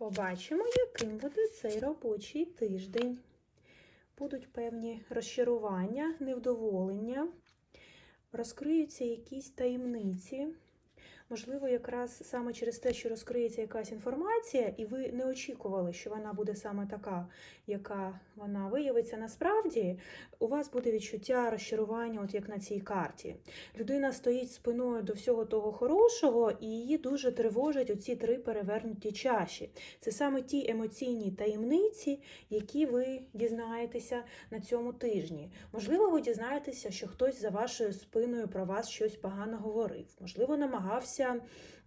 Побачимо, яким буде цей робочий тиждень. Будуть певні розчарування, невдоволення, розкриються якісь таємниці. Можливо, якраз саме через те, що розкриється якась інформація, і ви не очікували, що вона буде саме така, яка вона виявиться насправді, у вас буде відчуття розчарування, от як на цій карті. Людина стоїть спиною до всього того хорошого, і її дуже тривожать оці три перевернуті чаші. Це саме ті емоційні таємниці, які ви дізнаєтеся на цьому тижні. Можливо, ви дізнаєтеся, що хтось за вашою спиною про вас щось погано говорив, можливо, намагався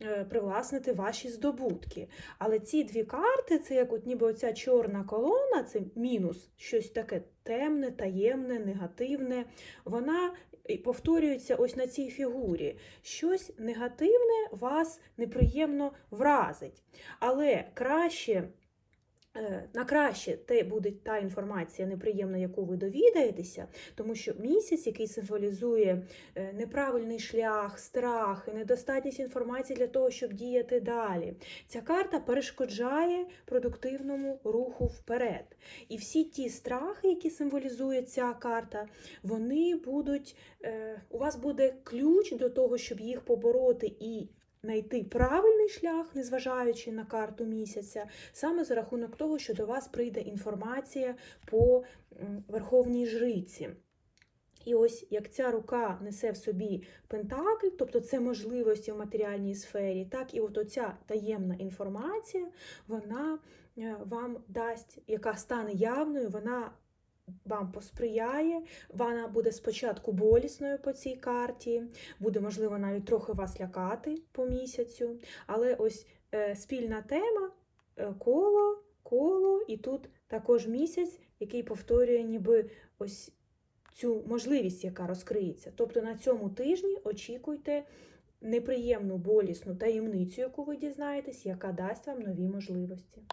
е, привласнити ваші здобутки. Але ці дві карти, це як от ніби оця чорна колона, це мінус, щось таке темне, таємне, негативне. Вона повторюється ось на цій фігурі. Щось негативне вас неприємно вразить. Але краще. Е, На краще те буде та інформація неприємна, яку ви довідаєтеся, тому що місяць, який символізує е, неправильний шлях, страх, недостатність інформації для того, щоб діяти далі. Ця карта перешкоджає продуктивному руху вперед. І всі ті страхи, які символізує ця карта, вони будуть, е, у вас буде ключ до того, щоб їх побороти і знайти правильний шлях, незважаючи на карту місяця, саме за рахунок того, що до вас прийде інформація по верховній жриці. І ось як ця рука несе в собі пентакль, тобто це можливості в матеріальній сфері, так і от оця таємна інформація, вона е, вам дасть, яка стане явною, вона вам посприяє, вона буде спочатку болісною по цій карті, буде, можливо, навіть трохи вас лякати по місяцю, але ось е, спільна тема е, коло, коло, і тут також місяць, який повторює ніби ось цю можливість, яка розкриється. Тобто на цьому тижні очікуйте неприємну болісну таємницю, яку ви дізнаєтесь, яка дасть вам нові можливості.